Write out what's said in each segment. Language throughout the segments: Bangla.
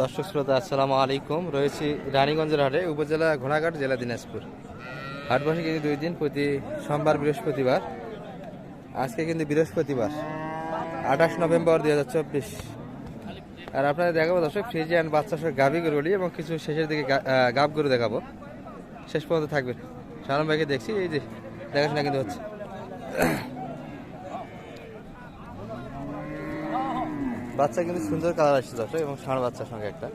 দর্শক শ্রোতা, আসসালামু আলাইকুম। রয়েছি রানীগঞ্জের হাটে, উপজেলা ঘোড়াঘাট, জেলা দিনাজপুর। হাট বসে কিন্তু দুই দিন, প্রতি সোমবার, বৃহস্পতিবার। আজকে কিন্তু বৃহস্পতিবার, আঠাশ নভেম্বর দুই হাজার চব্বিশ। আর আপনাদের দেখাবো দর্শক, ফ্রিজিয়ান বাচ্চা সহ গাভি গরুলি এবং কিছু শেষের দিকে গাব গরু দেখাবো। শেষ পর্যন্ত থাকবে সালাম ভাইকে দেখছি, এই যে দেখাশোনা কিন্তু হচ্ছে। বাচ্চা কিন্তু সুন্দর কালার আসছে দর্শক এবং ষাঁড় বাচ্চার সঙ্গে একটা।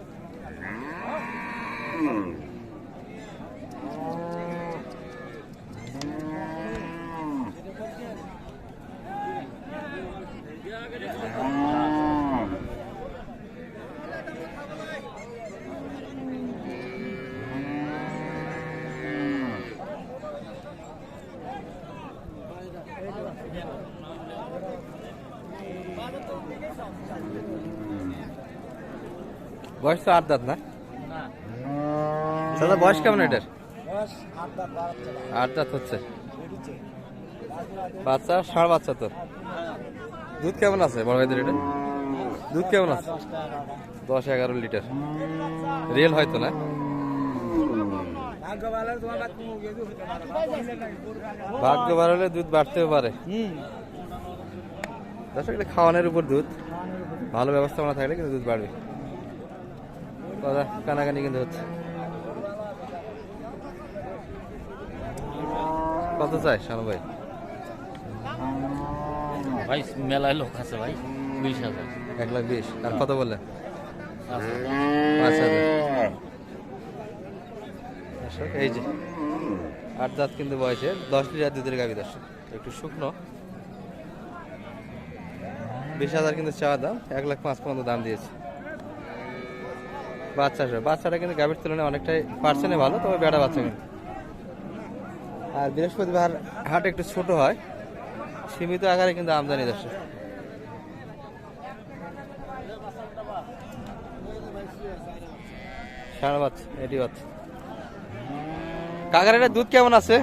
বয়স তো আট দাঁত না? দাদা, বয়স কেমন এটার? আট দাঁত হচ্ছে। বাচ্চা, ষাঁড় বাচ্চা তো। দুধ কেমন আছে বড় ভাইদের এটা? দুধ কেমন আছে? দশ, এগারো লিটার। রিয়েল হয়তো না? ভাগ্য বাড়ালে দুধ বাড়তেও পারে। দর্শক এটা খাওয়ানোর উপর দুধ। ভালো ব্যবস্থাপনা থাকলে কিন্তু দুধ বাড়বে। কথা কানাকানি কিন্তু হচ্ছে। কত চাই শানু ভাই? ভাই মেলায় লোক আছে ভাই বিশ হাজার। এক লাখ বিশ। আর কত বললেন। পাঁচ হাজার। এই যে আট দাঁত কিন্তু বয়সে দশ লিটার দুধের গাভি দর্শক। একটু শুকনো। বিশ হাজার কিন্তু চাওয়া দাম, এক লাখ পাঁচ পর্যন্ত দাম দিয়েছে। বাচ্চা বাচ্চাটা কিন্তু গাভীর তুলনায় অনেকটাই পার্সেন্টে ভালো, তবে বেড়া বাচ্চা কিন্তু। আর বৃহস্পতিবার হাট একটু ছোট হয়, সীমিত আকারে কিন্তু আমদানি বাচ্চা এটি কাকার এটা দুধ কেমন আছে?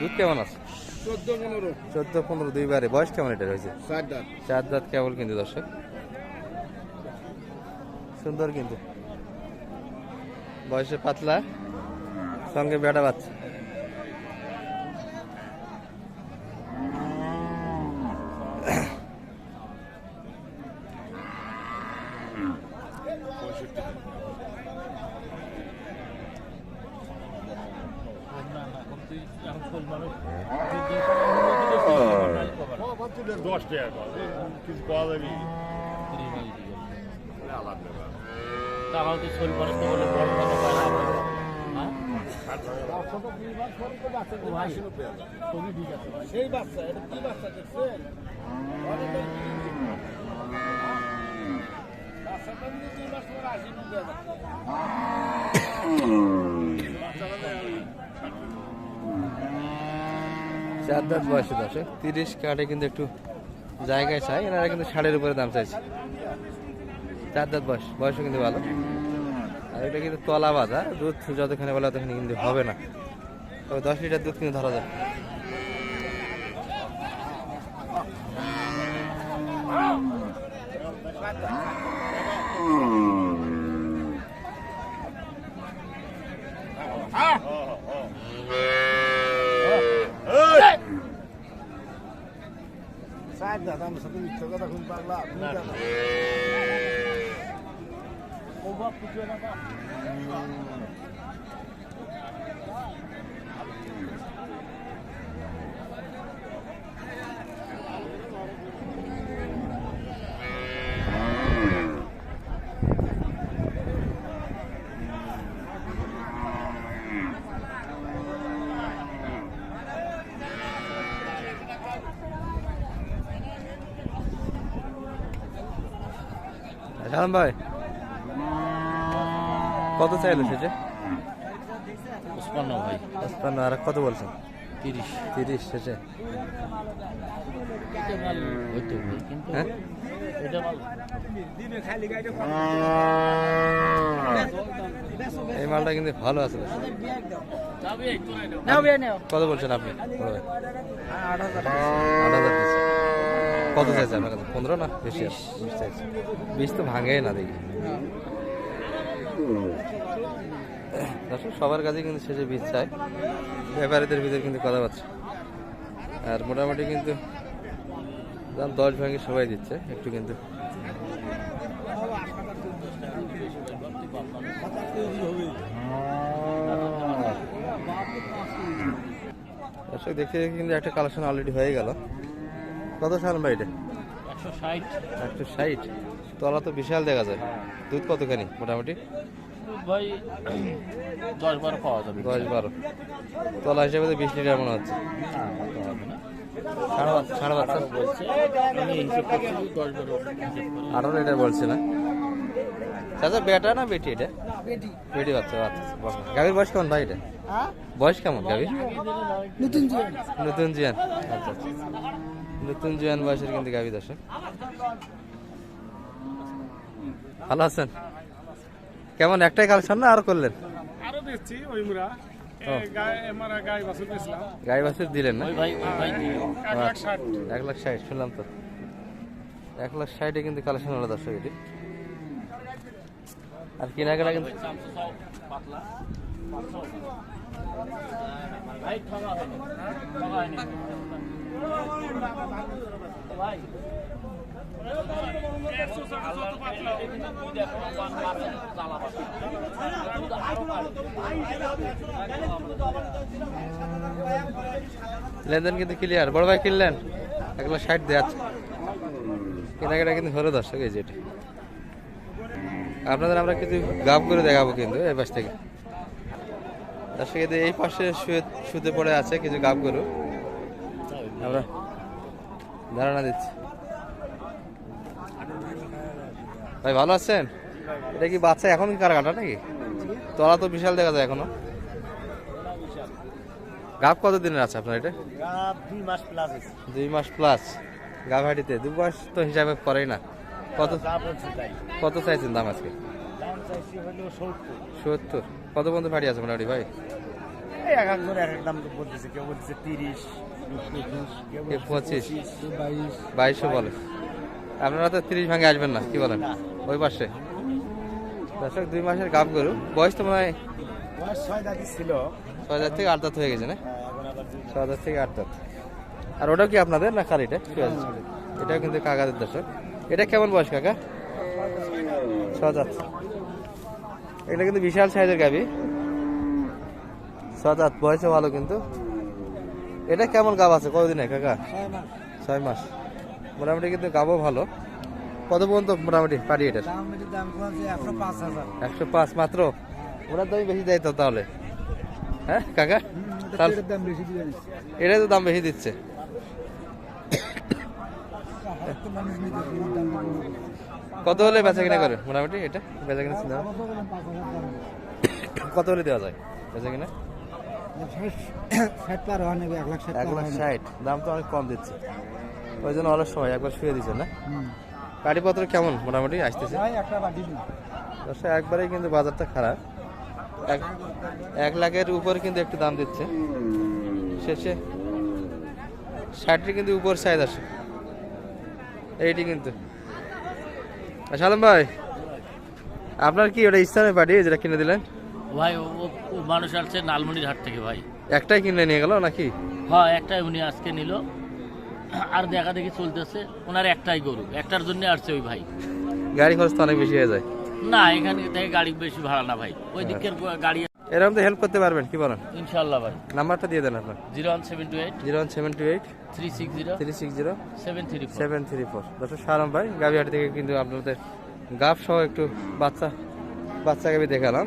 দুধ কেমন আছে? চোদ্দ পনেরো। চোদ্দ পনেরো দুইবারে। বয়স কেমন এটা রয়েছে? ষাট দাঁত। চার দাঁত কেবল কিন্তু দর্শক। সুন্দর কিন্তু। বয়সে পাতলা সঙ্গে বেটা বাচ্চা। দশ টাকা কিছু পাওয়া যাবে শোল পরে তো বলে বড় আমরা। হ্যাঁ? সেই বাচ্চা এটা কি বাচ্চা দেখছেন বাচ্চাটা নিয়ে দুই মাস পরে আশি নব্বই হাজার চার দাঁত বয়সে দর্শক। তিরিশ কাটে কিন্তু একটু জায়গায় চাই। এনারা কিন্তু ষাটের উপরে দাম চাইছে। চার দাঁত বয়স। বয়সও কিন্তু ভালো। আর এটা কিন্তু তলা বাঁধা। দুধ যতখানে বলে ততখানি কিন্তু হবে না। তবে দশ লিটার দুধ কিন্তু ধরা যায় দাঁত আমার সাথে মিথ্যে কথা খুব তুমি জানো ও বাপ কিছু না সালাম ভাই। কত চাইলো সেটা ভাই। পঁচপান্ন আর কত বলছেন তিরিশ। তিরিশ শেষে হ্যাঁ? এই মালটা কিন্তু ভালো আছে কত বলছেন আপনি? আট হাজার। কত চাইছে আপনার কাছে? পনেরো না বেশি? বিশ। চাইছে বিশ তো ভাঙেই না দেখি। সবার কাছে কিন্তু শেষে বীজ চাই। ব্যাপারীদের ভিতরে কিন্তু কথা পাচ্ছে আর মোটামুটি কিন্তু দাম দশ ভাঙে সবাই দিচ্ছে একটু কিন্তু। দর্শক দেখতে দেখতে কিন্তু একটা কালেকশন অলরেডি হয়ে গেল। কত সাল ভাই এটা? একশো ষাট। একশো তলা তো বিশাল দেখা যায়। দুধ কতখানি মোটামুটি? ভাই দশ বারো পাওয়া যাবে। দশ বারো। তলা হিসেবে তো বিশ লিটার মনে হচ্ছে। বাচ্চা বাচ্চা আঠারো লিটার বলছে না? চাচা বেটা না বেটি এটা? বেটি। বাচ্চা আচ্ছা আচ্ছা। গাভীর বয়স কেমন ভাই এটা? বয়স কেমন গাভীর? নতুন জীবন নতুন জিয়ান। আচ্ছা আচ্ছা। নতুন জিয়ান বয়সের কিন্তু গাভী দর্শক। ভালো আছেন? কেমন? একটাই কালেকশন না আরও করলেন? আরও বেচছি ওই মুরা গাই বাছুর দিলেন না? এক লাখ ষাট। শুনলাম তো। এক লাখ ষাটে কিন্তু কালেকশন হলো দর্শক এটি। আর কেনাকাটা কিন্তু পাতলা ভাই লেনদেন কিন্তু ক্লিয়ার বড় ভাই কিনলেন? এক লাখ ষাট দেওয়া আছে। কেনাকাটা কিন্তু হলো দর্শক, এই যেটা আপনাদের আমরা কিছু গাপ করে দেখাবো কিন্তু এই পাশ থেকে। দর্শক, এই পাশে শুয়ে শুতে পড়ে আছে কিছু গাপ গরু। আমরা ধারণা দিচ্ছি। ভাই ভালো আছেন? এটা কি বাচ্চা এখন কি কার কাটা নাকি? তলা তো বিশাল দেখা যায় এখনও। গাপ কত দিনের আছে আপনার এটা? দুই মাস প্লাস আছে। দুই মাস প্লাস গাভাটিতে দু মাস তো হিসাবে পড়েই না। কত কত চাইছেন দাম আজকে? সত্তর। কত পর্যন্ত ফাটি আছে মোটামুটি ভাই? এই এক এক করে এক এক দাম তো বলতেছে কেউ বলতেছে তিরিশ পঁচিশ বাইশ। বাইশও বলে। আপনারা তো তিরিশ ভাঙে আসবেন না কি বলেন? ওই পাশে। দর্শক দুই মাসের গাপ গরু। বয়স তো মনে হয় ছয় দাঁতি ছিল। ছয় হাজার থেকে আট দাঁত হয়ে গেছে না? এখন ছয় হাজার থেকে আট দাঁত। আর ওটাও কি আপনাদের না খালিটা? এটাও কিন্তু কাকাদের দর্শক। এটা কেমন বয়স কাকা? ছ দাঁত। এটা কিন্তু বিশাল সাইজের গাবি ছ দাঁত বয়সে ভালো কিন্তু। এটা কেমন গাব আছে? কতদিনে কাকা ছয় মাস। মোটামুটি কিন্তু গাবও ভালো। কত পর্যন্ত মোটামুটি পারি এটার? কমছে একশো পাঁচ মাত্র? ওনার দামই বেশি দেয় তো তাহলে। হ্যাঁ কাকা? এটাই তো দাম বেশি দিচ্ছে। কত হলে বেচা কিনা করে? মোটামুটি এটা? বেচা কিনা কত হলে দেওয়া যায় বেচা কিনা? ষাট- ষাট পার হওয়া নেবে এক লাখ ষাট এক লাখ ষাট। দাম তো অনেক কম দিচ্ছে। ওই জন্য সময় একবার শুয়ে দিচ্ছেন না। কেমন মোটামুটি আসতেছে? একবারেই কিন্তু বাজারটা খারাপ। এক লাখের উপর কিন্তু একটু দাম দিচ্ছে। শেষে ষাটটি কিন্তু উপর সাইজ আসে এইটি কিন্তু। আর সালাম ভাই আপনার কি ওটা স্থানে পাঠিয়ে যেটা কিনে দিলেন? ভাই ও মানুষ আসছে নালমনির হাট থেকে ভাই। একটাই কিনে নিয়ে গেল নাকি? হ্যাঁ একটাই উনি আজকে নিল। আর দেখা দেখি চলতেছে ওনার একটাই গরু একটার জন্য আসছে ওই ভাই। গাড়ি খরচ তো অনেক বেশি হয়ে যায়। না এখান থেকে গাড়ি বেশি ভাড়া না ভাই ওই দিকের গাড়ি এরকম তো হেল্প করতে পারবেন কি বলেন? ইনশাল্লাহ ভাই। নাম্বারটা দিয়ে দেন আপনার। Zero one seven two eight. Zero one seven two eight. Three six zero. Three six zero. Seven three seven three four. Doctor serum ভাই গাবিহাটি থেকে কিন্তু আপনাদের গাব সহ একটু বাচ্চা বাচ্চা গাবি দেখালাম।